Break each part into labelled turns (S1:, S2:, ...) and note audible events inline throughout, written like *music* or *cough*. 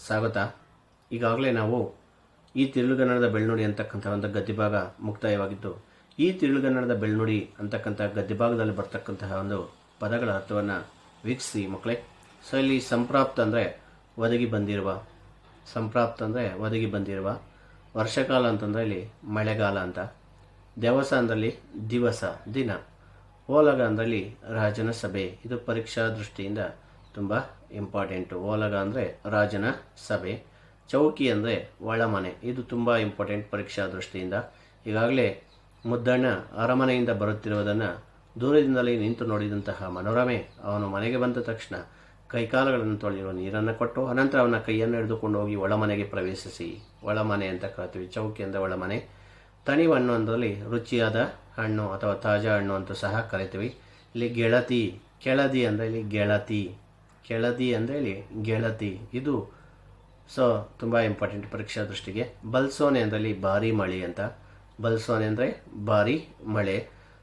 S1: ಸ್ವಾಗತ ಈಗಾಗಲೇ ನಾವು ಈ ತಿರುಳುಗನ್ನಡದ ಬೆಳ್ನುಡಿ ಅಂತಕ್ಕಂಥ ಒಂದು ಗದ್ದಿಭಾಗ ಮುಕ್ತಾಯವಾಗಿದ್ದು, ಈ ತಿರುಳುಗನ್ನಡದ ಬೆಳ್ನುಡಿ ಅಂತಕ್ಕಂಥ ಗದ್ದಿಭಾಗದಲ್ಲಿ ಬರ್ತಕ್ಕಂತಹ ಒಂದು ಪದಗಳ ಅರ್ಥವನ್ನು ವೀಕ್ಷಿಸಿ ಮಕ್ಕಳೇ. ಸೊ ಇಲ್ಲಿ ಸಂಪ್ರಾಪ್ತ ಅಂದರೆ ಒದಗಿ ಬಂದಿರುವ, ಸಂಪ್ರಾಪ್ತ ಅಂದರೆ ಒದಗಿ ಬಂದಿರುವ, ವರ್ಷಕಾಲ ಅಂತಂದರೆ ಇಲ್ಲಿ ಮಳೆಗಾಲ ಅಂತ. ದೇವಸ ಅಂದ್ರಲ್ಲಿ ದಿವಸ, ದಿನ. ಓಲಗ ಅಂದ್ರಲ್ಲಿ ರಾಜನ ಸಭೆ. ಇದು ಪರೀಕ್ಷಾ ದೃಷ್ಟಿಯಿಂದ ತುಂಬ ಇಂಪಾರ್ಟೆಂಟು ಓಲಗ ಅಂದರೆ ರಾಜನ ಸಭೆ, ಚೌಕಿ ಅಂದರೆ ಒಳಮನೆ. ಇದು ತುಂಬ ಇಂಪಾರ್ಟೆಂಟ್ ಪರೀಕ್ಷಾ ದೃಷ್ಟಿಯಿಂದ. ಈಗಾಗಲೇ ಮುದ್ದಣ್ಣ ಅರಮನೆಯಿಂದ ಬರುತ್ತಿರುವುದನ್ನು ದೂರದಿಂದಲೇ ನಿಂತು ನೋಡಿದಂತಹ ಮನೋರಮೆ, ಅವನು ಮನೆಗೆ ಬಂದ ತಕ್ಷಣ ಕೈಕಾಲುಗಳನ್ನು ತೊಳೆಯುವ ನೀರನ್ನು ಕೊಟ್ಟು, ಅನಂತರ ಅವನ ಕೈಯನ್ನು ಹಿಡಿದುಕೊಂಡು ಹೋಗಿ ಒಳಮನೆಗೆ ಪ್ರವೇಶಿಸಿ. ಒಳಮನೆ ಅಂತ ಕರಿತೀವಿ, ಚೌಕಿ ಅಂದರೆ ಒಳಮನೆ. ತಣಿ ಹಣ್ಣು ಅಂದರಲ್ಲಿ ರುಚಿಯಾದ ಹಣ್ಣು ಅಥವಾ ತಾಜಾ ಹಣ್ಣು ಅಂತ ಸಹ ಕರಿತೀವಿ. ಇಲ್ಲಿ ಗೆಳತಿ, ಕೆಳದಿ ಅಂದರೆ ಇಲ್ಲಿ ಗೆಳತಿ. ಕೆಳದಿ ಅಂದೇಳಿ ಗೆಳತಿ. ಇದು ಸೊ ತುಂಬ ಇಂಪಾರ್ಟೆಂಟ್ ಪರೀಕ್ಷಾ ದೃಷ್ಟಿಗೆ. ಬಲ್ಸೋನೆ ಅಂದರೆ ಇಲ್ಲಿ ಭಾರಿ ಮಳೆ ಅಂತ. ಬಲ್ಸೋನೆ ಅಂದರೆ ಭಾರಿ ಮಳೆ.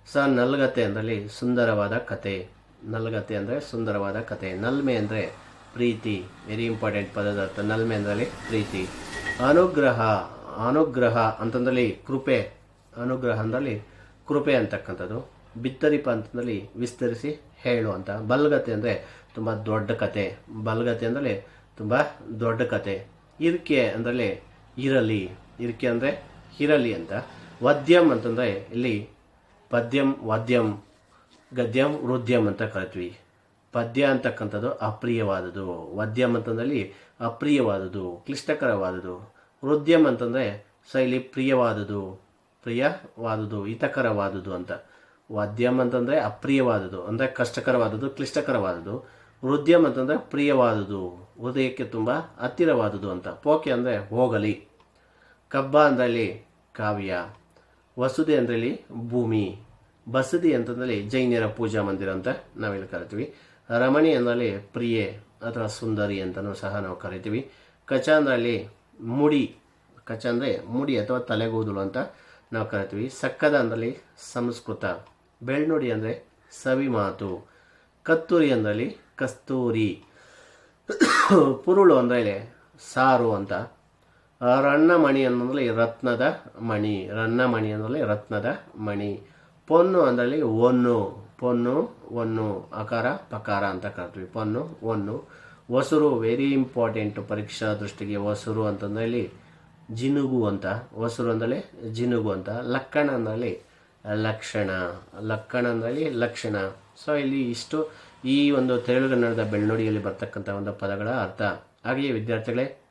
S1: ಸ ನಲ್ಗತೆ ಅಂದರಲ್ಲಿ ಸುಂದರವಾದ ಕತೆ. ನಲ್ಗತೆ ಅಂದರೆ ಸುಂದರವಾದ ಕತೆ. ನಲ್ಮೆ ಅಂದರೆ ಪ್ರೀತಿ. ವೆರಿ ಇಂಪಾರ್ಟೆಂಟ್ ಪದದ ಅರ್ಥ. ನಲ್ಮೆ ಅಂದರೆ ಪ್ರೀತಿ. ಅನುಗ್ರಹ. ಅನುಗ್ರಹ ಅಂತಂದಲ್ಲಿ ಕೃಪೆ. ಅನುಗ್ರಹ ಅಂದ್ರಲ್ಲಿ ಕೃಪೆ ಅಂತಕ್ಕಂಥದ್ದು. ಬಿತ್ತರಿಪ ಅಂತಂದಲ್ಲಿ ವಿಸ್ತರಿಸಿ ಹೇಳು ಅಂತ. ಬಲ್ಗತೆ ಅಂದರೆ ತುಂಬ ದೊಡ್ಡ ಕತೆ ಬಲಗತೆ ಅಂದರೆ ತುಂಬ ದೊಡ್ಡ ಕತೆ. ಇರ್ಕೆ ಅಂದರೆ ಇರಲಿ ಇರ್ಕೆ ಅಂದರೆ ಇರಲಿ ಅಂತ. ವದ್ಯಂ ಅಂತಂದರೆ ಇಲ್ಲಿ ಪದ್ಯಂ, ವದ್ಯಂ, ಗದ್ಯಂ, ವೃದ್ಯಂ ಅಂತ ಕರಿತೀವಿ. ಪದ್ಯ ಅಂತಕ್ಕಂಥದ್ದು ಅಪ್ರಿಯವಾದದ್ದು. ವದ್ಯಂ ಅಂತಂದಲ್ಲಿ ಅಪ್ರಿಯವಾದುದು ಕ್ಲಿಷ್ಟಕರವಾದದ್ದು. ವೃದ್ಯಂ ಅಂತಂದರೆ ಶೈಲಿ ಪ್ರಿಯವಾದುದು ಪ್ರಿಯವಾದುದು ಹಿತಕರವಾದುದು ಅಂತ. ವದ್ಯಂ ಅಂತಂದರೆ ಅಪ್ರಿಯವಾದುದು ಅಂದರೆ ಕಷ್ಟಕರವಾದದ್ದು ಕ್ಲಿಷ್ಟಕರವಾದುದು ವೃದ್ಯಂ ಅಂತಂದರೆ ಪ್ರಿಯವಾದುದು ಹೃದಯಕ್ಕೆ ತುಂಬ ಹತ್ತಿರವಾದುದು ಅಂತ. ಪೋಕೆ ಅಂದರೆ ಹೋಗಲಿ. ಕಬ್ಬ ಅಂದರಲ್ಲಿ ಕಾವ್ಯ. ವಸುದೆ ಅಂದ್ರಲ್ಲಿ ಭೂಮಿ. ಬಸದಿ ಅಂತಂದಲ್ಲಿ ಜೈನರ ಪೂಜಾ ಮಂದಿರ ಅಂತ ನಾವಿಲ್ಲಿ ಕರಿತೀವಿ. ರಮಣಿ ಅಂದಲ್ಲಿ ಪ್ರಿಯೆ ಅಥವಾ ಸುಂದರಿ ಅಂತಲೂ ಸಹ ನಾವು ಕರಿತೀವಿ. ಕಚ ಅಂದ್ರಲ್ಲಿ ಮುಡಿ. ಕಚ ಅಂದರೆ ಮುಡಿ ಅಥವಾ ತಲೆಗೂದಲು ಅಂತ ನಾವು ಕರಿತೀವಿ. ಸಕ್ಕದ ಅಂದ್ರಲ್ಲಿ ಸಂಸ್ಕೃತ. ಬೆಳ್ನುಡಿ ಅಂದರೆ ಸವಿ ಮಾತು ಕತ್ತೂರಿ ಅಂದ್ರಲ್ಲಿ ಕಸ್ತೂರಿ ಪುರುಳು ಅಂದರೆ ಸಾರು ಅಂತ. ರಣ್ಣಮಣಿ ಮಣಿ ಅನ್ನೋದ್ರಲ್ಲಿ ರತ್ನದ ಮಣಿ ರಣ್ಣಮಣಿ ಮಣಿ ಅನ್ನೋದ್ರಲ್ಲಿ ರತ್ನದ ಮಣಿ. ಪೊನ್ನು ಅಂದರಲ್ಲಿ ಒನ್ನು, ಪೊನ್ನು, ಒನ್ನು, ಅಕಾರ, ಪಕಾರ ಅಂತ ಕರಿತೀವಿ. ಪೊನ್ನು, ಒನ್ನು. ಹೊಸರು ವೆರಿ ಇಂಪಾರ್ಟೆಂಟ್ ಪರೀಕ್ಷಾ ದೃಷ್ಟಿಗೆ ಹೊಸರು ಅಂತಂದ್ರೆ ಇಲ್ಲಿ ಜಿನುಗು ಅಂತ. ಹೊಸರು ಅಂದರೆ ಜಿನುಗು ಅಂತ. ಲಕ್ಕಣ ಅಂದರೆ ಲಕ್ಷಣ, ಲಕ್ಕಣ ಅಂದರೆ ಲಕ್ಷಣ. ಸೊ ಇಲ್ಲಿ ಇಷ್ಟು ಈ ಒಂದು ತೆಲುಗನ್ನಡದ ಬೆಳ್ನುಡಿಯಲ್ಲಿ ಬರ್ತಕ್ಕಂಥ ಒಂದು ಪದಗಳ ಅರ್ಥ. ಹಾಗೆಯೇ ವಿದ್ಯಾರ್ಥಿಗಳೇ,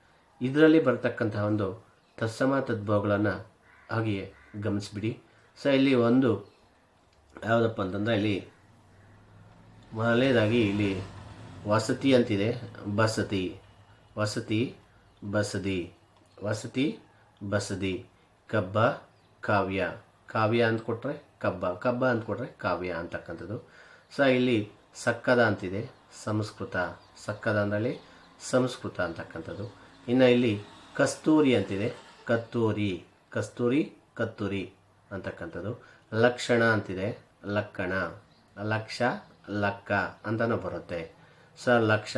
S1: ಇದರಲ್ಲಿ ಬರ್ತಕ್ಕಂತಹ ಒಂದು ತತ್ಸಮ ತದ್ಭವಗಳನ್ನು ಹಾಗೆಯೇ ಗಮನಿಸಿಬಿಡಿ. ಸೊ, ಇಲ್ಲಿ ಒಂದು ಯಾವುದಪ್ಪ ಅಂತಂದರೆ ಇಲ್ಲಿ ಮೊದಲನೇದಾಗಿ ಇಲ್ಲಿ ವಸತಿ ಅಂತಿದೆ. ಬಸತಿ. ವಸತಿ, ಬಸದಿ. ವಸತಿ, ಬಸದಿ. ಕಬ್ಬ, ಕಾವ್ಯ. ಕಾವ್ಯ ಅಂತ ಕೊಟ್ಟರೆ ಕಬ್ಬ. ಕಬ್ಬ ಅಂತ ಕೊಟ್ಟರೆ ಕಾವ್ಯ ಅಂತಕ್ಕಂಥದ್ದು. ಸೊ, ಇಲ್ಲಿ ಸಕ್ಕದ ಅಂತಿದೆ, ಸಂಸ್ಕೃತ. ಸಕ್ಕದ ಅಂದಲ್ಲಿ ಸಂಸ್ಕೃತ ಅಂತಕ್ಕಂಥದ್ದು. ಇನ್ನು ಇಲ್ಲಿ ಕಸ್ತೂರಿ ಅಂತಿದೆ, ಕತ್ತೂರಿ. ಕಸ್ತೂರಿ, ಕತ್ತೂರಿ ಅಂತಕ್ಕಂಥದ್ದು. ಲಕ್ಷಣ ಅಂತಿದೆ, ಲಕ್ಕಣ. ಲಕ್ಷ, ಲಕ್ಕ ಅಂತಲೂ ಬರುತ್ತೆ. ಸ, ಲಕ್ಷ,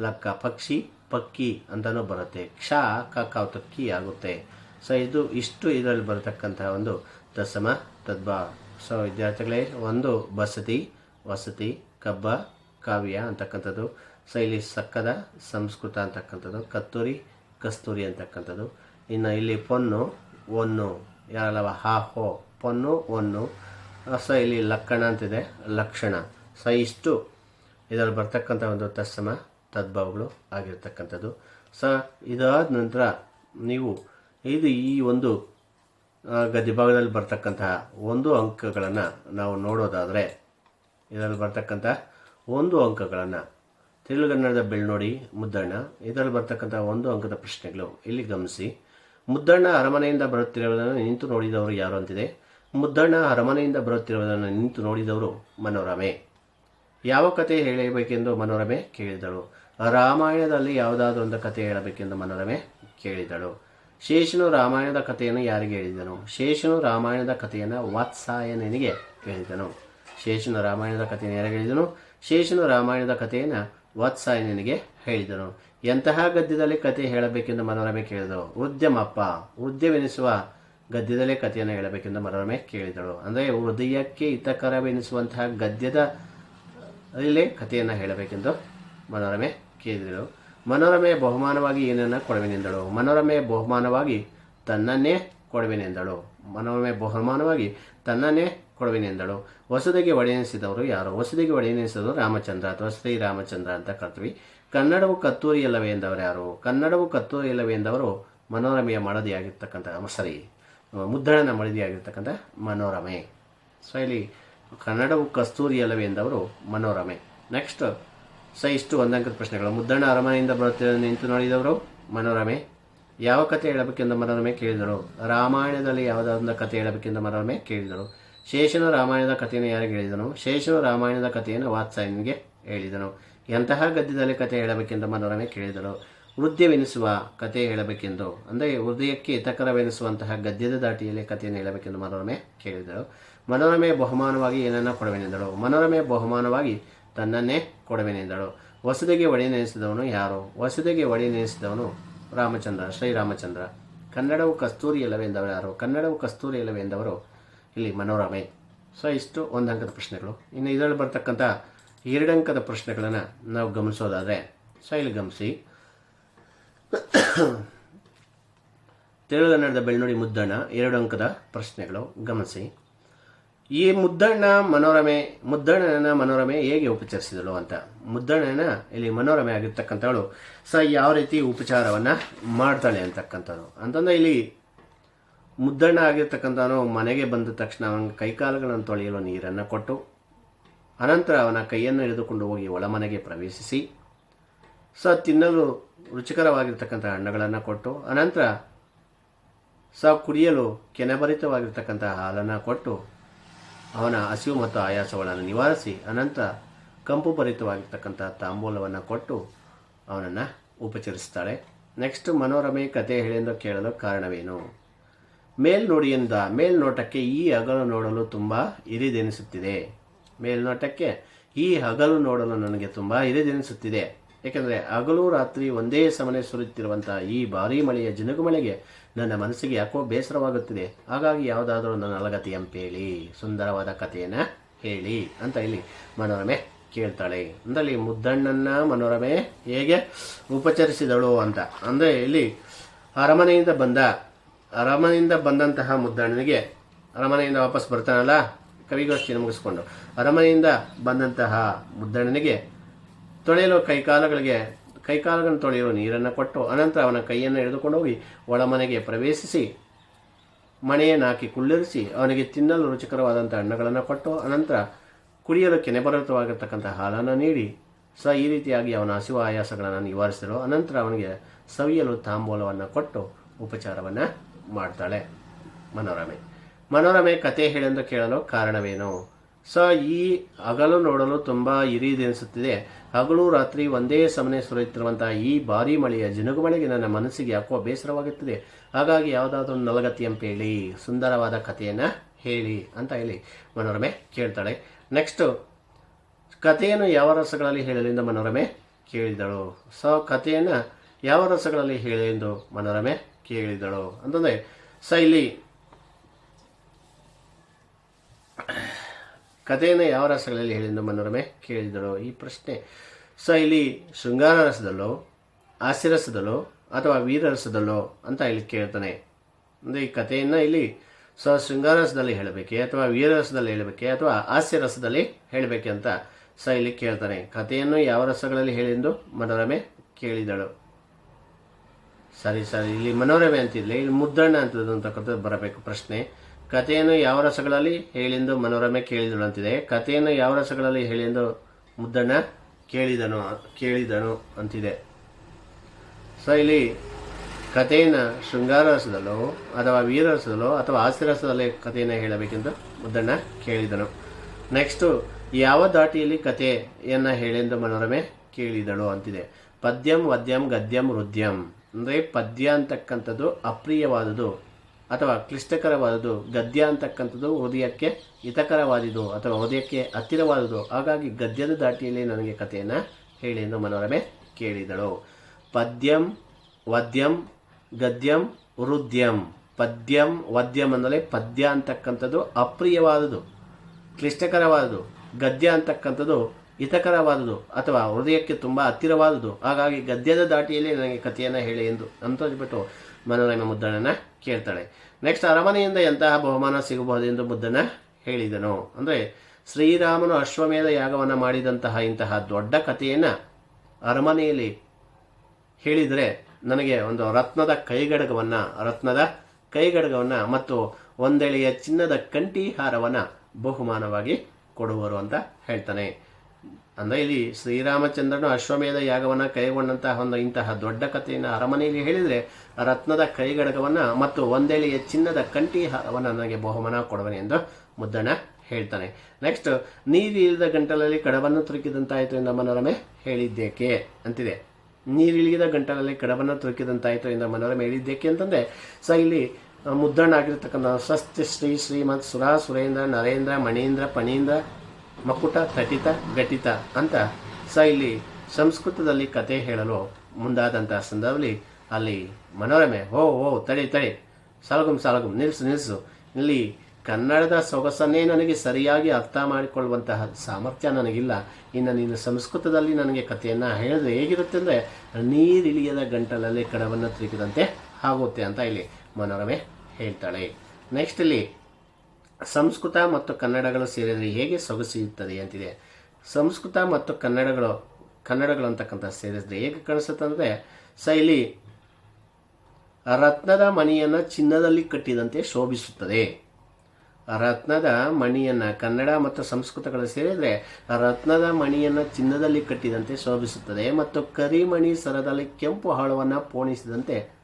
S1: ಲಕ್ಕ, ಪಕ್ಷಿ, ಪಕ್ಕಿ ಅಂತಲೂ ಬರುತ್ತೆ. ಕ್ಷ ಕಕ್ಕಿ ಆಗುತ್ತೆ. ಸೊ, ಇದು ಇಷ್ಟು ಇದರಲ್ಲಿ ಬರತಕ್ಕಂತಹ ಒಂದು ತತ್ಸಮ ತದ್ಭಾವ ಸೊ, ವಿದ್ಯಾರ್ಥಿಗಳೇ, ಒಂದು ಬಸತಿ ವಸತಿ ಕಬ್ಬ, ಕಾವ್ಯ ಅಂತಕ್ಕಂಥದ್ದು, ಶೈಲಿ ಸಕ್ಕದ, ಸಂಸ್ಕೃತ ಅಂತಕ್ಕಂಥದ್ದು ಕತ್ತೂರಿ ಕಸ್ತೂರಿ ಅಂತಕ್ಕಂಥದ್ದು. ಇನ್ನು ಇಲ್ಲಿ ಪೊನ್ನು, ಒನ್ನು, ಯಾರಲ್ಲವ? ಹಾ, ಹೋ, ಪೊನ್ನು, ಒನ್ನು. ಸ ಇಲ್ಲಿ ಲಕ್ಕಣ ಅಂತಿದೆ, ಲಕ್ಷಣ. ಸೊ ಇಷ್ಟು. ಇದರಲ್ಲಿ ಬರ್ತಕ್ಕಂಥ ಒಂದು ತತ್ಸಮ, ತದ್ಭಾವಗಳು ಆಗಿರ್ತಕ್ಕಂಥದ್ದು. ಸ ಇದಾದ ನಂತರ ನೀವು ಇದು ಈ ಒಂದು ಗದ್ಯಭಾಗದಲ್ಲಿ ಬರ್ತಕ್ಕಂತಹ ಒಂದು ಅಂಕಗಳನ್ನು ನಾವು ನೋಡೋದಾದರೆ ಇದರಲ್ಲಿ ಬರ್ತಕ್ಕಂಥ ಒಂದು ಅಂಕಗಳನ್ನು ತೆಲುಗನ್ನಡದ ಬೆಳ್ನೋಡಿ ಮುದ್ದಣ್ಣ. ಇದರಲ್ಲಿ ಬರ್ತಕ್ಕಂಥ ಒಂದು ಅಂಕದ ಪ್ರಶ್ನೆಗಳು. ಇಲ್ಲಿ ಗಮನಿಸಿ. ಮುದ್ದಣ್ಣ ಅರಮನೆಯಿಂದ ಬರುತ್ತಿರುವುದನ್ನು ನಿಂತು ನೋಡಿದವರು ಯಾರು ಅಂತಿದೆ? ಮುದ್ದಣ್ಣ ಅರಮನೆಯಿಂದ ಬರುತ್ತಿರುವುದನ್ನು ನಿಂತು ನೋಡಿದವರು ಮನೋರಮೆ. ಯಾವ ಕತೆ ಹೇಳಬೇಕೆಂದು ಮನೋರಮೆ ಕೇಳಿದಳು. ರಾಮಾಯಣದಲ್ಲಿ ಯಾವುದಾದ್ರೂ ಒಂದು ಕತೆ ಹೇಳಬೇಕೆಂದು ಮನೋರಮೆ ಕೇಳಿದಳು. ಶೇಷನು ರಾಮಾಯಣದ ಕಥೆಯನ್ನು ಯಾರಿಗೆ ಹೇಳಿದನು? ಶೇಷನು ರಾಮಾಯಣದ ಕಥೆಯನ್ನು ವಾತ್ಸಾಯನಿಗೆ ಹೇಳಿದನು. ಶೇಷನು ರಾಮಾಯಣದ ಕಥೆಯನ್ನು ಯಾರಿಗೆ ಹೇಳಿದನು? ಶೇಷನು ರಾಮಾಯಣದ ಕಥೆಯನ್ನು ವತ್ಸಾಯನಿಗೆ ಹೇಳಿದನು. ಎಂತಹ ಗದ್ಯದಲ್ಲಿ ಕಥೆ ಹೇಳಬೇಕೆಂದು ಮನೋರಮೆ ಕೇಳಿದಳು? ಉದ್ಯಮಪ್ಪ. ಉದ್ಯಮೆನಿಸುವ ಗದ್ಯದಲ್ಲೇ ಕಥೆಯನ್ನು ಹೇಳಬೇಕೆಂದು ಮನೋರಮೆ ಕೇಳಿದಳು. ಅಂದರೆ ಹೃದಯಕ್ಕೆ ಹಿತಕರವೆನಿಸುವಂತಹ ಗದ್ಯದ ಅಲ್ಲೇ ಕಥೆಯನ್ನು ಹೇಳಬೇಕೆಂದು ಮನೋರಮೆ ಕೇಳಿದಳು. ಮನೋರಮೆ ಬಹುಮಾನವಾಗಿ ಏನನ್ನ ಕೊಡವೆನೆಂದಳು? ಮನೋರಮೆ ಬಹುಮಾನವಾಗಿ ತನ್ನನ್ನೇ ಕೊಡವೆನೆಂದಳು. ಮನೋರಮೆ ಬಹುಮಾನವಾಗಿ ತನ್ನನ್ನೇ ಕೊಡುವೆನೆಂದಳು ಹೊಸದಿಗೆ ಒಡೆಯನಿಸಿದವರು ಯಾರು? ಹೊಸದಿಗೆ ಒಡೆಯನಿಸಿದವರು ರಾಮಚಂದ್ರ ಅಥವಾ ಶ್ರೀ ರಾಮಚಂದ್ರ ಅಂತ ಕರ್ತೀವಿ ಕನ್ನಡವು ಕತ್ತೂರಿ ಇಲ್ಲವೇ ಎಂದವರು ಯಾರು? ಕನ್ನಡವು ಕತ್ತೂರಿ ಇಲ್ಲವೇ ಎಂದವರು ಮನೋರಮೆಯ ಮಡದಿಯಾಗಿರ್ತಕ್ಕಂಥ ಸರಿ ಮುದ್ದಣನ ಮಡದಿಯಾಗಿರ್ತಕ್ಕಂಥ ಮನೋರಮೆ. ಸೊ ಇಲ್ಲಿ ಕನ್ನಡವು ಕಸ್ತೂರಿ ಅಲ್ಲವೇ ಎಂದವರು ಮನೋರಮೆ. ನೆಕ್ಸ್ಟ್ ಸೊ, ಇಷ್ಟು ಒಂದಂಕದ ಪ್ರಶ್ನೆಗಳು. ಮುದ್ದಣ್ಣ ಅರಮನೆಯಿಂದ ಬರುತ್ತಿರುವ ನಿಂತು ನೋಡಿದವರು ಮನೋರಮೆ. ಯಾವ ಕಥೆ ಹೇಳಬೇಕೆಂದು ಮನೋರಮೆ ಕೇಳಿದರು. ರಾಮಾಯಣದಲ್ಲಿ ಯಾವುದಾದ ಕಥೆ ಹೇಳಬೇಕೆಂದು ಮನೋರಮೆ ಕೇಳಿದರು. ಶೇಷನು ರಾಮಾಯಣದ ಕಥೆಯನ್ನು ಯಾರಿಗೆ ಹೇಳಿದನು? ಶೇಷನ ರಾಮಾಯಣದ ಕಥೆಯನ್ನು ವಾತ್ಸಾಯನಿಗೆ ಹೇಳಿದನು. ಎಂತಹ ಗದ್ಯದಲ್ಲಿ ಕಥೆ ಹೇಳಬೇಕೆಂದು ಮನೋರಮೆ ಕೇಳಿದಳು. ವೃದ್ಧವೆನಿಸುವ ಕಥೆ ಹೇಳಬೇಕೆಂದು. ಅಂದರೆ ಹೃದಯಕ್ಕೆ ಹಿತಕರವೆನಿಸುವಂತಹ ಗದ್ಯದ ದಾಟಿಯಲ್ಲಿ ಕಥೆಯನ್ನು ಹೇಳಬೇಕೆಂದು ಮನೋರಮೆ ಕೇಳಿದಳು. ಮನೋರಮೆ ಬಹುಮಾನವಾಗಿ ಏನನ್ನ ಕೊಡವೆನೆಂದಳು. ಮನೋರಮೆ ಬಹುಮಾನವಾಗಿ ತನ್ನನ್ನೇ ಕೊಡವೆನೆಂದಳು. ಹೊಸದಿಗೆ ಒಡೆ ನೆನೆಸಿದವನು ಯಾರು? ಹೊಸದಿಗೆ ಒಡೆ ನೆನೆಸಿದವನು ರಾಮಚಂದ್ರ, ಶ್ರೀರಾಮಚಂದ್ರ. ಕನ್ನಡವು ಕಸ್ತೂರಿ ಇಲ್ಲವೆಂದವರು ಯಾರು? ಕನ್ನಡವು ಕಸ್ತೂರಿ ಇಲ್ಲವೆಂದವರು ಇಲ್ಲಿ ಮನೋರಮೆ ಸೊ ಇಷ್ಟು ಒಂದು ಅಂಕದ ಪ್ರಶ್ನೆಗಳು. ಇನ್ನು ಇದರಲ್ಲಿ ಬರ್ತಕ್ಕಂಥ ಎರಡಂಕದ ಪ್ರಶ್ನೆಗಳನ್ನು ನಾವು ಗಮನಿಸೋದಾದರೆ ಸೊ ಇಲ್ಲಿ ಗಮನಿಸಿ. *coughs* ತೆಲುಗನ್ನಡದ ಬೆಳ್ನುಡಿ ಮುದ್ದಣ್ಣ, ಎರಡು ಅಂಕದ ಪ್ರಶ್ನೆಗಳು. ಗಮನಿಸಿ. ಈ ಮುದ್ದಣ್ಣ ಮನೋರಮೆ ಮುದ್ದಣ್ಣನ ಮನೋರಮೆ ಹೇಗೆ ಉಪಚರಿಸಿದಳು ಅಂತ. ಮುದ್ದಣ್ಣನ ಇಲ್ಲಿ ಮನೋರಮೆ ಆಗಿರ್ತಕ್ಕಂಥವಳು ಸ ಯಾವ ರೀತಿ ಉಪಚಾರವನ್ನು ಮಾಡ್ತಾಳೆ ಅಂತಕ್ಕಂಥದ್ದು. ಅಂತಂದರೆ ಇಲ್ಲಿ ಮುದ್ದಣ್ಣ ಆಗಿರ್ತಕ್ಕಂಥವನು ಮನೆಗೆ ಬಂದ ತಕ್ಷಣ ಅವನ ಕೈಕಾಲುಗಳನ್ನು ತೊಳೆಯಲು ನೀರನ್ನು ಕೊಟ್ಟು, ಅನಂತರ ಅವನ ಕೈಯನ್ನು ಹಿಡಿದುಕೊಂಡು ಹೋಗಿ ಒಳಮನೆಗೆ ಪ್ರವೇಶಿಸಿ, ಸ ತಿನ್ನಲು ರುಚಿಕರವಾಗಿರ್ತಕ್ಕಂಥ ಹಣ್ಣುಗಳನ್ನು ಕೊಟ್ಟು, ಅನಂತರ ಸ ಕುಡಿಯಲು ಕೆನೆಭರಿತವಾಗಿರ್ತಕ್ಕಂಥ ಹಾಲನ್ನು ಕೊಟ್ಟು, ಅವನ ಹಸಿವು ಮತ್ತು ಆಯಾಸಗಳನ್ನು ನಿವಾರಿಸಿ, ಅನಂತರ ಕಂಪು ಭರಿತವಾಗಿರ್ತಕ್ಕಂಥ ತಾಂಬೂಲವನ್ನು ಕೊಟ್ಟು ಅವನನ್ನು ಉಪಚರಿಸ್ತಾಳೆ. ನೆಕ್ಸ್ಟ್ ಮನೋರಮೆ ಕತೆ ಹೇಳೆಂದು ಕೇಳಲು ಕಾರಣವೇನು? ಮೇಲ್ನೋಡಿಯಿಂದ ಮೇಲ್ನೋಟಕ್ಕೆ ಈ ಹಗಲು ನೋಡಲು ತುಂಬ ಹಿರಿದೆನಿಸುತ್ತಿದೆ ಮೇಲ್ನೋಟಕ್ಕೆ ಈ ಹಗಲು ನೋಡಲು ನನಗೆ ತುಂಬ ಇರಿದೆನಿಸುತ್ತಿದೆ. ಏಕೆಂದರೆ ಹಗಲು ರಾತ್ರಿ ಒಂದೇ ಸಮನೆ ಸುರಿಯುತ್ತಿರುವಂತಹ ಈ ಭಾರೀ ಮಳೆಯ ಜಿನುಗು ಮಳೆಗೆ ನನ್ನ ಮನಸ್ಸಿಗೆ ಯಾಕೋ ಬೇಸರವಾಗುತ್ತಿದೆ. ಹಾಗಾಗಿ ಯಾವುದಾದರೂ ನನ್ನ ಅಲಗತಿ ಹೇಳಿ, ಸುಂದರವಾದ ಕಥೆಯನ್ನು ಹೇಳಿ ಅಂತ ಇಲ್ಲಿ ಮನೋರಮೆ ಕೇಳ್ತಾಳೆ. ಇಲ್ಲಿ ಮುದ್ದಣ್ಣನ ಮನೋರಮೆ ಹೇಗೆ ಉಪಚರಿಸಿದಳು ಅಂತ. ಅಂದರೆ ಇಲ್ಲಿ ಅರಮನೆಯಿಂದ ಬಂದ ಅರಮನೆಯಿಂದ ಬಂದಂತಹ ಮುದ್ದಣ್ಣನಿಗೆ ಅರಮನೆಯಿಂದ ವಾಪಸ್ ಬರ್ತಾನಲ್ಲ? ಕವಿಗೋಷ್ಠಿಯನ್ನು ಮುಗಿಸ್ಕೊಂಡು. ಅರಮನೆಯಿಂದ ಬಂದಂತಹ ಮುದ್ದಣ್ಣನಿಗೆ ತೊಳೆಯಲು ಕೈಕಾಲುಗಳಿಗೆ, ಕೈಕಾಲುಗಳನ್ನು ತೊಳೆಯಲು ನೀರನ್ನು ಕೊಟ್ಟು ಅನಂತರ ಅವನ ಕೈಯನ್ನು ಹಿಡಿದುಕೊಂಡು ಹೋಗಿ ಒಳಮನೆಗೆ ಪ್ರವೇಶಿಸಿ ಮಣೆಯನ್ನು ಹಾಕಿ ಕುಳ್ಳಿರಿಸಿ ಅವನಿಗೆ ತಿನ್ನಲು ರುಚಿಕರವಾದಂಥ ಹಣ್ಣುಗಳನ್ನು ಕೊಟ್ಟು ಅನಂತರ ಕುಡಿಯಲು ಕೆನೆಭರಿತವಾಗಿರ್ತಕ್ಕಂಥ ಹಾಲನ್ನು ನೀಡಿ ಸ ಈ ರೀತಿಯಾಗಿ ಅವನ ಹಸಿವು ಆಯಾಸಗಳನ್ನು ನಿವಾರಿಸಿದರು. ಅನಂತರ ಅವನಿಗೆ ಸವಿಯಲು ತಾಂಬೂಲವನ್ನು ಕೊಟ್ಟು ಉಪಚಾರವನ್ನು ಮಾಡ್ತಾಳೆ ಮನೋರಮೆ. ಮನೋರಮೆ ಕತೆ ಹೇಳೆಂದು ಕೇಳಲು ಕಾರಣವೇನು? ಸ ಈ ಹಗಲು ನೋಡಲು ತುಂಬ ಇರಿದೆನಿಸುತ್ತಿದೆ ಹಗಲು ರಾತ್ರಿ ಒಂದೇ ಸಮನೆ ಸುರಿಯುತ್ತಿರುವಂತಹ ಈ ಭಾರೀ ಮಳೆಯ ಜಿನುಗು ಮಳೆಗೆ ನನ್ನ ಮನಸ್ಸಿಗೆ ಯಾಕೋ ಬೇಸರವಾಗುತ್ತದೆ. ಹಾಗಾಗಿ ಯಾವುದಾದ್ರೂ ನಲಗತಿ ಹೇಳಿ, ಸುಂದರವಾದ ಕಥೆಯನ್ನು ಹೇಳಿ ಅಂತ ಹೇಳಿ ಮನೋರಮೆ ಕೇಳ್ತಾಳೆ. ನೆಕ್ಸ್ಟ್ ಕಥೆಯನ್ನು ಯಾವ ರಸಗಳಲ್ಲಿ ಹೇಳಲೆಂದು ಮನೋರಮೆ ಕೇಳಿದಳು. ಸೊ ಕಥೆಯನ್ನು ಯಾವ ರಸಗಳಲ್ಲಿ ಹೇಳೆಂದು ಮನೋರಮೆ ಕೇಳಿದಳು. ಅಂತಂದರೆ ಸ ಇಲ್ಲಿ ಕಥೆಯನ್ನು ಯಾವ ರಸಗಳಲ್ಲಿ ಹೇಳಿದ ಮನೋರಮೆ? ಕೇಳಿದಳು. ಈ ಪ್ರಶ್ನೆ ಸ ಇಲ್ಲಿ ಶೃಂಗಾರ ರಸದಲ್ಲೋ ಹಾಸ್ಯರಸದಲ್ಲೋ ಅಥವಾ ವೀರರಸದಲ್ಲೋ ಅಂತ ಇಲ್ಲಿ ಕೇಳ್ತಾನೆ. ಅಂದರೆ ಈ ಕಥೆಯನ್ನು ಇಲ್ಲಿ ಸ ಶೃಂಗಾರಸದಲ್ಲಿ ಹೇಳಬೇಕೆ, ಅಥವಾ ವೀರರಸದಲ್ಲಿ ಹೇಳಬೇಕೆ, ಅಥವಾ ಹಾಸ್ಯರಸದಲ್ಲಿ ಹೇಳಬೇಕೆ ಅಂತ ಸ ಇಲ್ಲಿ ಕೇಳ್ತಾನೆ. ಕಥೆಯನ್ನು ಯಾವ ರಸಗಳಲ್ಲಿ ಹೇಳಿದ್ದು? ಮನೋರಮೆ ಕೇಳಿದಳು. ಸರಿ ಸರಿ. ಇಲ್ಲಿ ಮನೋರಮೆ ಅಂತಿರಲಿ. ಇಲ್ಲಿ ಮುದ್ದಣ್ಣ ಅಂತಕ್ಕಂಥದ್ದು ಬರಬೇಕು. ಪ್ರಶ್ನೆ, ಕಥೆಯನ್ನು ಯಾವ ರಸಗಳಲ್ಲಿ ಹೇಳಿಂದು ಮನೋರಮೆ ಕೇಳಿದಳು ಅಂತಿದೆ. ಕಥೆಯನ್ನು ಯಾವ ರಸಗಳಲ್ಲಿ ಹೇಳಿಂದು ಮುದ್ದಣ್ಣ ಕೇಳಿದನು ಕೇಳಿದನು ಅಂತಿದೆ. ಸೊ ಇಲ್ಲಿ ಕಥೆಯನ್ನು ಶೃಂಗಾರ ರಸದಲ್ಲೋ ಅಥವಾ ವೀರರಸದಲ್ಲೋ ಅಥವಾ ಹಾಸ್ಯರಸದಲ್ಲಿ ಕಥೆಯನ್ನು ಹೇಳಬೇಕೆಂದು ಮುದ್ದಣ್ಣ ಕೇಳಿದನು. ನೆಕ್ಸ್ಟು ಯಾವ ದಾಟಿಯಲ್ಲಿ ಕಥೆಯನ್ನು ಹೇಳೆಂದು ಮನೋರಮೆ ಕೇಳಿದಳು ಅಂತಿದೆ. ಪದ್ಯಂ, ವದ್ಯಂ, ಗದ್ಯಂ ಹೃದ್ಯಂ ಅಂದರೆ ಪದ್ಯ ಅಂತಕ್ಕಂಥದ್ದು ಅಪ್ರಿಯವಾದುದು ಅಥವಾ ಕ್ಲಿಷ್ಟಕರವಾದುದು ಗದ್ಯ ಅಂತಕ್ಕಂಥದ್ದು ಹೃದಯಕ್ಕೆ ಹಿತಕರವಾದುದು ಅಥವಾ ಹೃದಯಕ್ಕೆ ಹತ್ತಿರವಾದುದು ಹಾಗಾಗಿ ಗದ್ಯದ ದಾಟಿಯಲ್ಲಿ ನನಗೆ ಕಥೆಯನ್ನು ಹೇಳಿ ಎಂದು ಮನೋರಮೆ ಕೇಳಿದಳು. ಪದ್ಯಂ, ವದ್ಯಂ, ಗದ್ಯಂ, ವೃದ್ಯಂ. ಪದ್ಯಂ, ವದ್ಯಂ ಅಂದರೆ ಪದ್ಯ ಅಂತಕ್ಕಂಥದ್ದು ಅಪ್ರಿಯವಾದುದು ಕ್ಲಿಷ್ಟಕರವಾದುದು ಗದ್ಯ ಅಂತಕ್ಕಂಥದ್ದು ಹಿತಕರವಾದುದು ಅಥವಾ ಹೃದಯಕ್ಕೆ ತುಂಬ ಹತ್ತಿರವಾದುದು. ಹಾಗಾಗಿ ಗದ್ಯದ ದಾಟಿಯಲ್ಲಿ ನನಗೆ ಕಥೆಯನ್ನು ಹೇಳಿ ಎಂದು ಅಂತಂದ್ಬಿಟ್ಟು ಮನೋರಮೆ ಮುದ್ದಣ್ಣನ ಕೇಳ್ತಾಳೆ. ನೆಕ್ಸ್ಟ್ ಅರಮನೆಯಿಂದ ಎಂತಹ ಬಹುಮಾನ ಸಿಗಬಹುದು ಎಂದು ಮುದ್ದಣ್ಣ ಹೇಳಿದನು. ಅಂದರೆ ಶ್ರೀರಾಮನು ಅಶ್ವಮೇಧ ಯಾಗವನ್ನು ಮಾಡಿದಂತಹ ಇಂತಹ ದೊಡ್ಡ ಕಥೆಯನ್ನು ಅರಮನೆಯಲ್ಲಿ ಹೇಳಿದರೆ ನನಗೆ ಒಂದು ರತ್ನದ ಕೈಗಡಗವನ್ನು ರತ್ನದ ಕೈಗಡಗವನ್ನು ಮತ್ತು ಒಂದೆಳೆಯ ಚಿನ್ನದ ಕಂಠಿ ಹಾರವನ್ನು ಬಹುಮಾನವಾಗಿ ಕೊಡುವರು ಅಂತ ಹೇಳ್ತಾನೆ. ಅಂದರೆ ಇಲ್ಲಿ ಶ್ರೀರಾಮಚಂದ್ರನು ಅಶ್ವಮೇಧ ಯಾಗವನ್ನು ಕೈಗೊಂಡಂತಹ ಒಂದು ಇಂತಹ ದೊಡ್ಡ ಕಥೆಯನ್ನು ಅರಮನೆಯಲ್ಲಿ ಹೇಳಿದರೆ ರತ್ನದ ಕೈಗಡಗವನ್ನು ಮತ್ತು ಒಂದೆಳೆಯ ಚಿನ್ನದ ಕಂಠಿ ಹಾರವನ್ನು ನನಗೆ ಬಹುಮಾನ ಕೊಡುವನೆ ಎಂದು ಮುದ್ದಣ್ಣ ಹೇಳ್ತಾನೆ. ನೆಕ್ಸ್ಟ್ ನೀರು ಇಳಿದ ಗಂಟಲಲ್ಲಿ ಕಡವನ್ನು ತುರುಕಿದಂತಾಯಿತು ಎಂದು ಮನೋರಮೆ ಹೇಳಿದ್ದೇಕೆ ಅಂತಿದೆ. ನೀರಿಳಿದ ಗಂಟಲಲ್ಲಿ ಕಡವನ್ನು ತುರುಕಿದಂತಾಯಿತು ಎಂದು ಮನೋರಮೆ ಹೇಳಿದ್ದೇಕೆ ಅಂತಂದರೆ ಸೊ ಇಲ್ಲಿ ಮುದ್ದಣ್ಣ ಆಗಿರ್ತಕ್ಕಂಥ ಸ್ವಸ್ತಿ ಶ್ರೀ ಶ್ರೀಮತ್ ಸುರ ಸುರೇಂದ್ರ ನರೇಂದ್ರ, ಮಣೀಂದ್ರ, ಪಣೀಂದ್ರ ಮಕುಟ, ತಟಿತ, ಘಟಿತ ಅಂತ ಸ ಇಲ್ಲಿ ಸಂಸ್ಕೃತದಲ್ಲಿ ಕತೆ ಹೇಳಲು ಮುಂದಾದಂತಹ ಸಂದರ್ಭದಲ್ಲಿ ಅಲ್ಲಿ ಮನೋರಮೆ ಓ ಓ ತಳಿ ತಡಿ, ಸಾಲಗುಂ ಸಾಲಗುಂ ನಿಲ್ಲಿಸು ನಿಲ್ಲಿಸು ಇಲ್ಲಿ ಕನ್ನಡದ ಸೊಗಸನ್ನೇ ನನಗೆ ಸರಿಯಾಗಿ ಅರ್ಥ ಮಾಡಿಕೊಳ್ಳುವಂತಹ ಸಾಮರ್ಥ್ಯ ನನಗಿಲ್ಲ. ಇನ್ನು ನೀನು ಸಂಸ್ಕೃತದಲ್ಲಿ ನನಗೆ ಕಥೆಯನ್ನು ಹೇಳಿದ್ರೆ ಹೇಗಿರುತ್ತೆ ಅಂದರೆ ನೀರಿಳಿಯದ ಗಂಟಲಲ್ಲಿ ಕಡವನ್ನು ತಿರುಗಿದಂತೆ ಆಗುತ್ತೆ ಅಂತ ಇಲ್ಲಿ ಮನೋರಮೆ ಹೇಳ್ತಾಳೆ. ನೆಕ್ಸ್ಟ್ ಇಲ್ಲಿ ಸಂಸ್ಕೃತ ಮತ್ತು ಕನ್ನಡಗಳು ಸೇರಿದರೆ ಹೇಗೆ ಸೊಗಸಿಯುತ್ತದೆ ಅಂತಿದೆ. ಸಂಸ್ಕೃತ ಮತ್ತು ಕನ್ನಡಗಳು ಕನ್ನಡಗಳು ಅಂತಕ್ಕಂಥ ಸೇರಿಸಿದ್ರೆ ಹೇಗೆ ಕಾಣಿಸುತ್ತಂದರೆ ಇಲ್ಲಿ ರತ್ನದ ಮಣಿಯನ್ನು ಚಿನ್ನದಲ್ಲಿ ಕಟ್ಟಿದಂತೆ ಶೋಭಿಸುತ್ತದೆ. ರತ್ನದ ಮಣಿಯನ್ನು ಕನ್ನಡ ಮತ್ತು ಸಂಸ್ಕೃತಗಳು ಸೇರಿದರೆ ರತ್ನದ ಮಣಿಯನ್ನು ಚಿನ್ನದಲ್ಲಿ ಕಟ್ಟಿದಂತೆ ಶೋಭಿಸುತ್ತದೆ ಮತ್ತು ಕರಿಮಣಿ ಸರದಲ್ಲಿ ಕೆಂಪು ಹಾಳವನ್ನು ಪೋಣಿಸಿದಂತೆ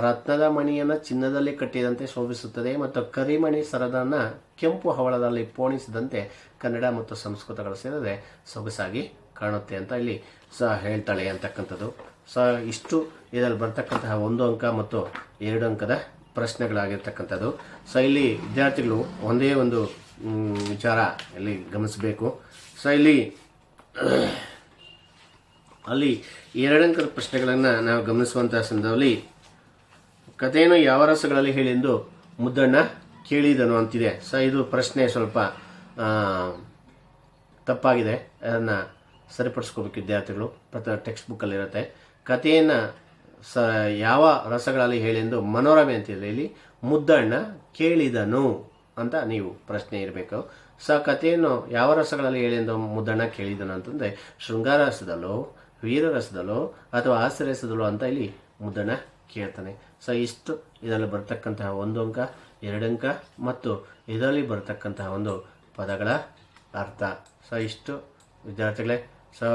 S1: ರತ್ನದ ಮಣಿಯನ್ನು ಚಿನ್ನದಲ್ಲಿ ಕಟ್ಟಿದಂತೆ ಶೋಭಿಸುತ್ತದೆ ಮತ್ತು ಕರಿಮಣಿ ಸರದನ್ನು ಕೆಂಪು ಹವಳದಲ್ಲಿ ಪೋಣಿಸಿದಂತೆ ಕನ್ನಡ ಮತ್ತು ಸಂಸ್ಕೃತಗಳು ಸೇರಿದರೆ ಸೊಗಸಾಗಿ ಕಾಣುತ್ತೆ ಅಂತ ಇಲ್ಲಿ ಸಹ ಹೇಳ್ತಾಳೆ ಅಂತಕ್ಕಂಥದ್ದು. ಸ ಇಷ್ಟು ಇದರಲ್ಲಿ ಬರ್ತಕ್ಕಂತಹ ಒಂದು ಅಂಕ ಮತ್ತು ಎರಡು ಅಂಕದ ಪ್ರಶ್ನೆಗಳಾಗಿರ್ತಕ್ಕಂಥದ್ದು. ಸೊ ಇಲ್ಲಿ ವಿದ್ಯಾರ್ಥಿಗಳು ಒಂದೇ ಒಂದು ವಿಚಾರ ಇಲ್ಲಿ ಗಮನಿಸಬೇಕು. ಸೊ ಇಲ್ಲಿ, ಅಲ್ಲಿ ಎರಡಂಕದ ಪ್ರಶ್ನೆಗಳನ್ನು ನಾವು ಗಮನಿಸುವಂತಹ ಸಂದರ್ಭದಲ್ಲಿ ಕಥೆಯನ್ನು ಯಾವ ರಸಗಳಲ್ಲಿ ಹೇಳಿಂದು ಮುದ್ದಣ್ಣ ಕೇಳಿದನು ಅಂತಿದೆ. ಸ, ಇದು ಪ್ರಶ್ನೆ ಸ್ವಲ್ಪ ತಪ್ಪಾಗಿದೆ. ಅದನ್ನು ಸರಿಪಡಿಸ್ಕೋಬೇಕು ವಿದ್ಯಾರ್ಥಿಗಳು. ಪ್ರತಿ ಟೆಕ್ಸ್ಟ್ ಬುಕ್ಕಲ್ಲಿರುತ್ತೆ ಕಥೆಯನ್ನು ಸ, ಯಾವ ರಸಗಳಲ್ಲಿ ಹೇಳಿಂದು ಮನೋರಮೆ ಅಂತಿದೆ ಇಲ್ಲಿ ಮುದ್ದಣ್ಣ ಕೇಳಿದನು ಅಂತ ನೀವು ಪ್ರಶ್ನೆ ಇರಬೇಕು. ಸ, ಕಥೆಯನ್ನು ಯಾವ ರಸಗಳಲ್ಲಿ ಹೇಳಿಂದು ಮುದ್ದಣ್ಣ ಕೇಳಿದನು ಅಂತಂದರೆ ಶೃಂಗಾರ ರಸದಲ್ಲೋ ವೀರ ರಸದಲ್ಲೋ ಅಥವಾ ಹಾಸ್ಯರಸದಲ್ಲೋ ಅಂತ ಇಲ್ಲಿ ಮುದ್ದಣ್ಣ ಕೇಳ್ತಾನೆ ಸೊ ಇಷ್ಟು ಇದರಲ್ಲಿ ಬರ್ತಕ್ಕಂತಹ ಒಂದು ಅಂಕ, ಎರಡು ಅಂಕ ಮತ್ತು ಇದರಲ್ಲಿ ಬರ್ತಕ್ಕಂತಹ ಒಂದು ಪದಗಳ ಅರ್ಥ. ಸೊ ಇಷ್ಟು ವಿದ್ಯಾರ್ಥಿಗಳೇ, ಸೊ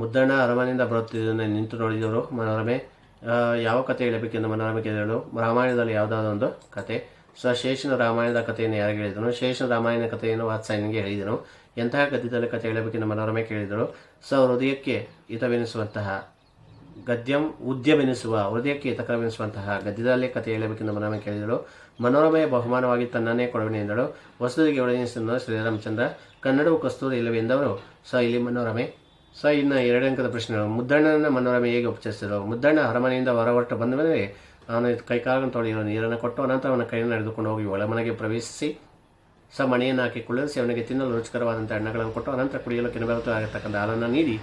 S1: ಮುದ್ದಣ್ಣ ಅರಮನೆಯಿಂದ ಬರುತ್ತಿದ್ದನ್ನು ನಿಂತು ನೋಡಿದವರು ಮನೋರಮೆ. ಯಾವ ಕಥೆ ಹೇಳಬೇಕೆಂದು ಮನೋರಮೆ ಕೇಳಿದಳು. ರಾಮಾಯಣದಲ್ಲಿ ಯಾವುದಾದ್ರು ಒಂದು ಕತೆ ಸೊ ಶೇಷನ ರಾಮಾಯಣದ ಕಥೆಯನ್ನು ಯಾರಿಗೆ ಹೇಳಿದನು? ಶೇಷನ ರಾಮಾಯಣ ಕಥೆಯನ್ನು ವಾತ್ಸಾಯನಿಗೆ ಹೇಳಿದನು. ಎಂತಹ ಗದ್ಯದಲ್ಲಿ ಕಥೆ ಹೇಳಬೇಕೆಂದು ಮನೋರಮೆ ಕೇಳಿದಳು. ಸೊ ಹೃದಯಕ್ಕೆ ಹಿತವೆನಿಸುವಂತಹ ಗದ್ಯಂ ಉದ್ಯಮೆನಿಸುವ, ಹೃದಯಕ್ಕೆ ಹಿತಕರವೆನಿಸುವಂತಹ ಗದ್ಯದಲ್ಲೇ ಕಥೆ ಹೇಳಬೇಕೆಂದು ಮನೋರಮೆ ಕೇಳಿದಳು. ಮನೋರಮೆಯ ಬಹುಮಾನವಾಗಿ ತನ್ನನೇ ಕೊಡುವನೆ ಎಂದಳು. ಹೊಸದಿಗೆ ಒಳಗಿನಿಸಿದ ಶ್ರೀರಾಮಚಂದ್ರ ಕನ್ನಡವು ಕಸ್ತೂರಿ ಇಲ್ಲವೇ ಎಂದವರು? ಸ, ಇಲ್ಲಿ ಮನೋರಮೆ. ಸ, ಇನ್ನು ಎರಡು ಅಂಕದ ಪ್ರಶ್ನೆಗಳು. ಮುದ್ದಣ್ಣನ ಮನೋರಮೆ ಹೇಗೆ ಉಪಚರಿಸಿದರು ಮುದ್ದಣ್ಣ ಅರಮನೆಯಿಂದ ಹೊರಹೊರಟು ಬಂದ ಮೇಲೆ ಅವನು ಕೈಕಾಲನ್ನು ತೊಳೆಯಲು ನೀರನ್ನು ಕೊಟ್ಟು ಅನಂತರ ಅವನ ಕೈಯನ್ನು ನಡೆದುಕೊಂಡು ಹೋಗಿ ಒಳಮನೆಗೆ ಪ್ರವೇಶಿಸಿ ಸ ಮಣಿಯನ್ನು ಹಾಕಿ ಕುಳ್ಳಿರಿಸಿ ಅವನಿಗೆ ತಿನ್ನಲು ರುಚಿಕರವಾದಂಥ ಹಣ್ಣುಗಳನ್ನು ಕೊಟ್ಟು ಅನಂತರ ಕುಡಿಯಲು ಆಗಿರ್ತಕ್ಕಂಥ ಹಾಲನ್ನು ನೀಡಿ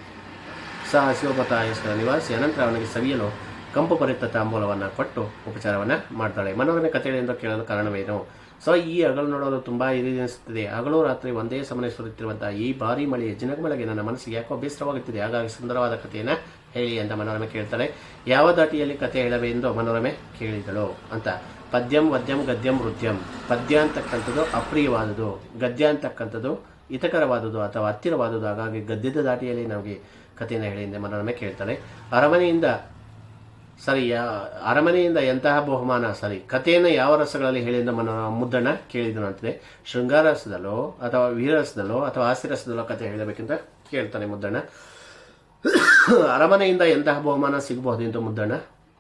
S1: ಸ ಶಿವಪತ ಆಯಸ್ಕರ ನಿವಾಸಿ ಅನಂತರ ಅವನಿಗೆ ಸವಿಯಲು ಕಂಪು ಪರಿತ ತಾಂಬೂಲವನ್ನು ಕೊಟ್ಟು ಉಪಚಾರವನ್ನು ಮಾಡ್ತಾಳೆ. ಮನೋರಮೆ ಕಥೆಗಳಿಂದ ಕೇಳಲು ಕಾರಣವೇನು? ಸೊ, ಈ ಹಗಲು ನೋಡಲು ತುಂಬ ಅನಿಸುತ್ತದೆ ಹಗಲು ರಾತ್ರಿ ಒಂದೇ ಸಮನೆ ಸುರಿಯುತ್ತಿರುವಂತಹ ಈ ಭಾರಿ ಮಳೆಯ ಜಿನಗಮಳೆಗೆ ನನ್ನ ಮನಸ್ಸಿಗೆ ಯಾಕೋ ಬೇಸರವಾಗುತ್ತಿದೆ. ಹಾಗಾಗಿ ಸುಂದರವಾದ ಕಥೆಯನ್ನು ಹೇಳಿ ಅಂತ ಮನೋರಮೆ ಕೇಳ್ತಾಳೆ. ಯಾವ ದಾಟಿಯಲ್ಲಿ ಕಥೆ ಹೇಳವೆ ಎಂದು ಮನೋರಮೆ ಕೇಳಿದಳು ಅಂತ. ಪದ್ಯಂ, ವದ್ಯಂ, ಗದ್ಯಂ, ವೃದ್ಯಂ. ಪದ್ಯ ಅಂತಕ್ಕಂಥದ್ದು ಅಪ್ರಿಯವಾದುದು. ಗದ್ಯ ಅಂತಕ್ಕಂಥದ್ದು ಹಿತಕರವಾದುದು ಅಥವಾ ಹತ್ತಿರವಾದುದು. ಹಾಗಾಗಿ ಗದ್ಯದ ದಾಟಿಯಲ್ಲಿ ನಮಗೆ ಕಥೆಯನ್ನು ಹೇಳಿ ಎಂದು ಮನೋರಮೆ ಕೇಳ್ತಾಳೆ ಅರಮನೆಯಿಂದ ಸರಿ, ಯಾ, ಅರಮನೆಯಿಂದ ಎಂತಹ ಬಹುಮಾನ? ಸರಿ, ಕಥೆಯನ್ನು ಯಾವ ರಸಗಳಲ್ಲಿ ಹೇಳಿದ ಮನ ಮುದ್ದಣ್ಣ ಕೇಳಿದನು ಅಂತಿದೆ. ಶೃಂಗಾರಸದಲ್ಲೋ ಅಥವಾ ವೀರರಸದಲ್ಲೋ ಅಥವಾ ಹಾಸ್ಯರಸದಲ್ಲೋ ಕಥೆ ಹೇಳಬೇಕಂತ ಕೇಳ್ತಾನೆ ಮುದ್ದಣ್ಣ. ಅರಮನೆಯಿಂದ ಎಂತಹ ಬಹುಮಾನ ಸಿಗಬಹುದು ಎಂದು ಮುದ್ದಣ್ಣ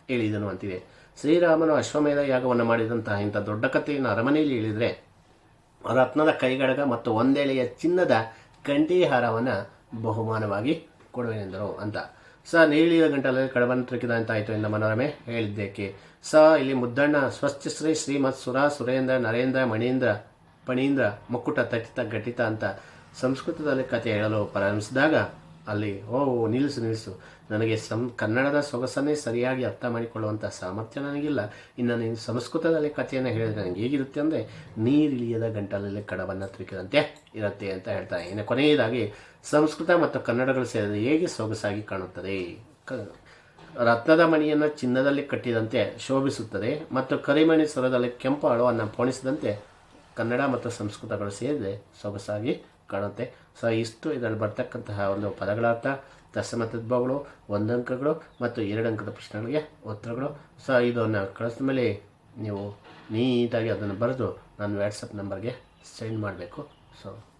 S1: ಹೇಳಿದನು ಅಂತಿದೆ. ಶ್ರೀರಾಮನು ಅಶ್ವಮೇಧ ಯಾಗವನ್ನು ಮಾಡಿದಂತಹ ಇಂಥ ದೊಡ್ಡ ಕಥೆಯನ್ನು ಅರಮನೆಯಲ್ಲಿ ಹೇಳಿದರೆ, ರತ್ನದ ಕೈಗಡಗ ಮತ್ತು ಒಂದೆಳೆಯ ಚಿನ್ನದ ಕಂಠೀಹಾರವನ್ನು ಬಹುಮಾನವಾಗಿ ಕೊಡುವೆನೆಂದರು ಅಂತ. ಸ ನೀಳಿದ ಗಂಟಲಲ್ಲಿ ಕಡಬನ್ನು ಅಂತ ಅಂತಾಯಿತು ಎಂದ ಮನೋರಮೆ ಹೇಳಿದ್ದೇಕೆ. ಸ ಇಲ್ಲಿ ಮುದ್ದಣ್ಣ ಸ್ವಸ್ತಿಶ್ರೀ ಶ್ರೀಮತ್ ಸುರ ಸುರೇಂದ್ರ ನರೇಂದ್ರ ಮಣೀಂದ್ರ ಪಣೀಂದ್ರ ಮುಕ್ಕುಟ ತಟಿತ ಘಟಿತ ಅಂತ ಸಂಸ್ಕೃತದಲ್ಲಿ ಕಥೆ ಹೇಳಲು ಪ್ರಾರಂಭಿಸಿದಾಗ ಅಲ್ಲಿ ಓ ನಿಲ್ಲಿಸು ನಿಲ್ಲಿಸು. ನನಗೆ ಸಂ ಕನ್ನಡದ ಸೊಗಸನ್ನೇ ಸರಿಯಾಗಿ ಅರ್ಥ ಮಾಡಿಕೊಳ್ಳುವಂಥ ಸಾಮರ್ಥ್ಯ ನನಗಿಲ್ಲ. ಇನ್ನು ನೀನು ಸಂಸ್ಕೃತದಲ್ಲಿ ಕಥೆಯನ್ನು ಹೇಳಿದ್ರೆ ನನಗೆ ಹೇಗಿರುತ್ತೆ ಅಂದರೆ ನೀರಿಳಿಯದ ಗಂಟಲಲ್ಲಿ ಕಡವನ್ನು ತುರುಕಿದಂತೆ ಇರುತ್ತೆ ಅಂತ ಹೇಳ್ತಾರೆ ಇನ್ನು ಕೊನೆಯದಾಗಿ ಸಂಸ್ಕೃತ ಮತ್ತು ಕನ್ನಡಗಳು ಸೇರಿದರೆ ಹೇಗೆ ಸೊಗಸಾಗಿ ಕಾಣುತ್ತದೆ? ರತ್ನದ ಮಣಿಯನ್ನು ಚಿನ್ನದಲ್ಲಿ ಕಟ್ಟಿದಂತೆ ಶೋಭಿಸುತ್ತದೆ ಮತ್ತು ಕರಿಮಣಿ ಸ್ವರದಲ್ಲಿ ಕೆಂಪು ಅಳುವನ್ನು ಪೋಣಿಸಿದಂತೆ ಕನ್ನಡ ಮತ್ತು ಸಂಸ್ಕೃತಗಳು ಸೇರಿದೆ, ಸೊಗಸಾಗಿ ಕಾಣುತ್ತೆ. ಸೊ ಇಷ್ಟು ಇದರಲ್ಲಿ ಬರ್ತಕ್ಕಂತಹ ಒಂದು ಪದಗಳಾರ್ಥ. ದಶಮ ತದ್ಭವಗಳು ಒಂದಂಕಗಳು ಮತ್ತು ಎರಡು ಅಂಕದ ಪ್ರಶ್ನೆಗಳಿಗೆ ಉತ್ತರಗಳು. ಸೊ ಇದನ್ನು ಕಳಿಸಿದ ಮೇಲೆ ನೀವು ನೀಟಾಗಿ ಅದನ್ನು ಬರೆದು ನನ್ನ ವ್ಯಾಟ್ಸಪ್ ನಂಬರ್ಗೆ ಸೆಂಡ್ ಮಾಡಬೇಕು. ಸೊ